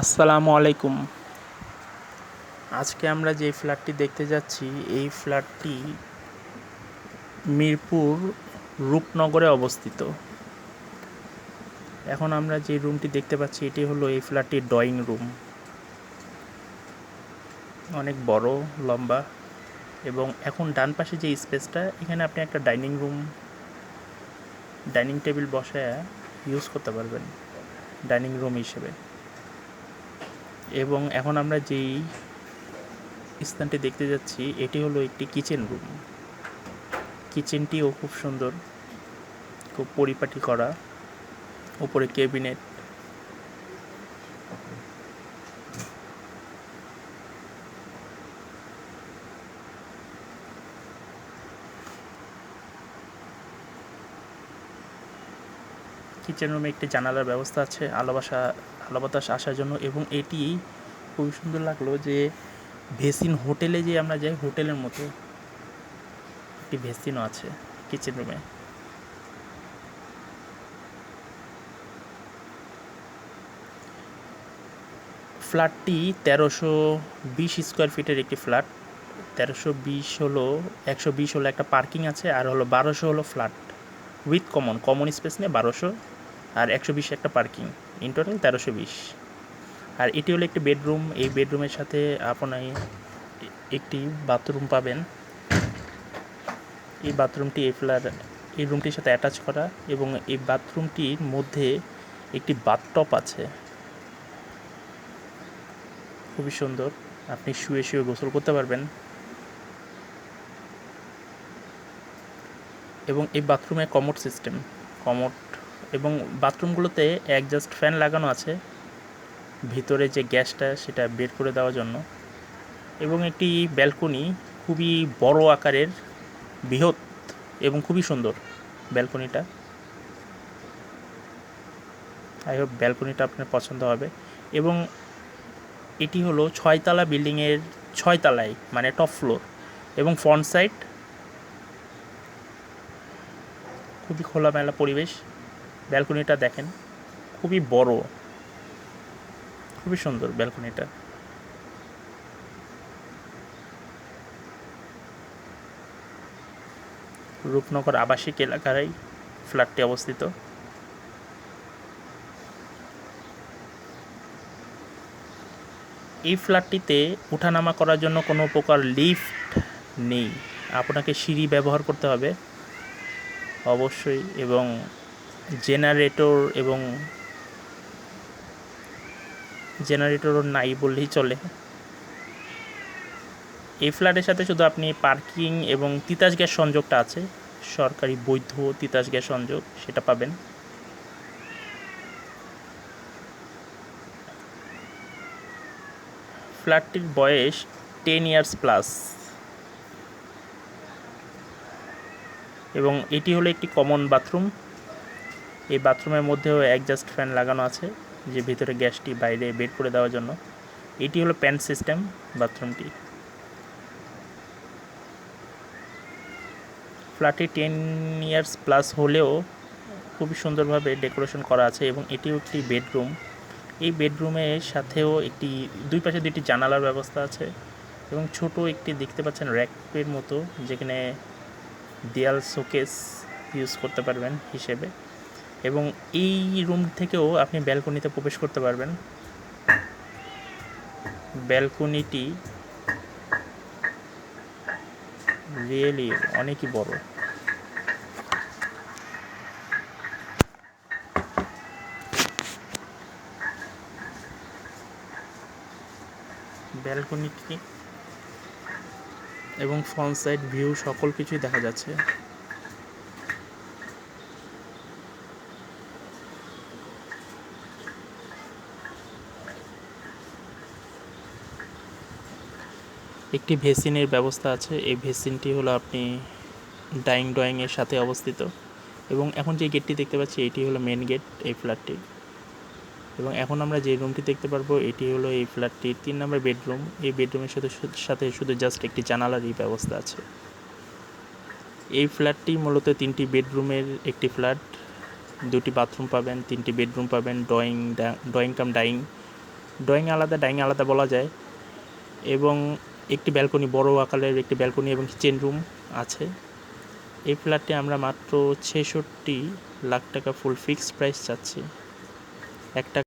আসসালামু আলাইকুম। আজকে আমরা যে ফ্ল্যাটটি দেখতে যাচ্ছি, এই ফ্ল্যাটটি মিরপুর রূপনগরে অবস্থিত। এখন আমরা যে রুমটি দেখতে পাচ্ছি, এটি হলো এই ফ্ল্যাটটির ড্রয়িং রুম। অনেক বড়, লম্বা এবং এখন ডান পাশে যে স্পেসটা, এখানে আপনি একটা ডাইনিং রুম, ডাইনিং টেবিল বসায় ইউজ করতে পারবেন, ডাইনিং রুম হিসেবে। এবং এখন আমরা যেই স্থানটি দেখতে যাচ্ছি, এটি হলো একটি কিচেন রুম কিচেনটিও খুব সুন্দর, খুব পরিপাটি করা, উপরে কেবিনেট কিচেন রুমে একটি জানালার ব্যবস্থা আছে আলো বাসা আলো বাতাস আসার জন্য এবং এটি খুবই সুন্দর লাগল যে ভেসিন হোটেলে যে আমরা যাই, হোটেলের মতো একটি ভেসিনও আছে কিচেন রুমে। ফ্ল্যাটটি তেরোশো বিশ স্কোয়ার ফিটের একটি ফ্ল্যাট, তেরোশো বিশ হলো, একশো বিশ হলো একটা পার্কিং আছে আর হলো বারোশো হলো flat with common common space নিয়ে বারোশো আর একশো বিশ একটা পার্কিং। ইন টোটাল তেরোশো বিশ। আর এটি হলো একটি বেডরুম। এই বেডরুমের সাথে আপনার একটি বাথরুম পাবেন। এই বাথরুমটি এই ফ্ল্যাট এই রুমটির সাথে অ্যাটাচ করা এবং এই বাথরুমটির মধ্যে একটি বাথটপ আছে। খুবই সুন্দর। আপনি শুয়ে শুয়ে গোসল করতে পারবেন। এবং এই বাথরুমে কমোড সিস্টেম, কমোড এবং বাথরুমগুলোতে অ্যাডজাস্ট ফ্যান লাগানো আছে। ভিতরে যে গ্যাসটা সেটা বের করে দেওয়ার জন্য। এবং একটি ব্যালকনি খুবই বড় আকারের, বৃহৎ এবং খুবই সুন্দর ব্যালকনিটা। আই হোপ ব্যালকনিটা আপনার পছন্দ হবে। এবং এটি হলো ছয়তলা বিল্ডিংয়ের ছয়তলায় মানে টপ ফ্লোর এবং ফ্রন্ট সাইড। খুবই খোলামেলা পরিবেশ। ব্যালকনিটা দেখেন, খুবই বড়। খুবই সুন্দর ব্যালকনিটা। রূপনগর আবাসিক এলাকায় ফ্ল্যাটটি অবস্থিত। এই ফ্ল্যাটটিতে ওঠানামা করার জন্য কোনো প্রকার লিফট নেই। আপনাকে সিঁড়ি ব্যবহার করতে হবে। অবশ্যই, এবং জেনারেটর এবং জেনারেটরও নাই বললেই চলে। এই ফ্ল্যাটের সাথে শুধু আপনি পার্কিং এবং তিতাস গ্যাস সংযোগটা আছে। সরকারি বৈধ তিতাস গ্যাস সংযোগ, সেটা পাবেন। ফ্ল্যাটটির বয়স টেন ইয়ার্স প্লাস। এবং এটি হলো একটি কমন বাথরুম। এই বাথরুমের মধ্যেও অ্যাডজাস্ট ফ্যান লাগানো আছে, যে ভিতরে গ্যাসটি বাইরে বের করে দেওয়ার জন্য। এটি হলো প্যান্ট সিস্টেম বাথরুমটি। ফ্ল্যাটটি টেন ইয়ার্স প্লাস হলেও খুবই সুন্দরভাবে ডেকোরেশন করা আছে এবং এটিও একটি বেডরুম এই বেডরুমের সাথেও একটি, দুই পাশে দুটি জানালার ব্যবস্থা আছে এবং ছোট একটি দেখতে পাচ্ছেন র্যাকের মতো, যেখানে দেয়াল শোকেস ইউজ করতে পারবেন হিসেবে। এবং এই রুম থেকেও আপনি ব্যালকনিতে প্রবেশ করতে পারবেন। ব্যালকনিটি রিয়েলি অনেকই বড়। ব্যালকনিটি এবং ফ্রন্ট সাইড ভিউ সকল কিছুই দেখা যাচ্ছে। একটি ভেসিনের ব্যবস্থা আছে। এই ভেসিনটি হলো আপনি ডাইং ড্রয়িংয়ের সাথে অবস্থিত। এবং এখন যে গেটটি দেখতে পাচ্ছি, এটি হলো মেন গেট এই ফ্ল্যাটটির এবং এখন আমরা যে রুমটি দেখতে পারব, এটি হলো এই ফ্ল্যাটটির তিন নম্বর বেডরুম এই বেডরুমের সাথে সাথে শুধু জাস্ট একটি জানালারই ব্যবস্থা আছে। এই ফ্ল্যাটটি মূলত তিনটি বেডরুমের একটি ফ্ল্যাট দুটি বাথরুম পাবেন, তিনটি বেডরুম পাবেন drawing drawing cum dining drawing আলাদা ডাইং আলাদা বলা যায়। এবং একটি ব্যালকনি, বড় আকারের একটি ব্যালকনি এবং কিচেন রুম আছে। এই ফ্ল্যাটে আমরা মাত্র ছেষট্টি লাখ টাকা ফুল ফিক্সড প্রাইস চাচ্ছি। একটা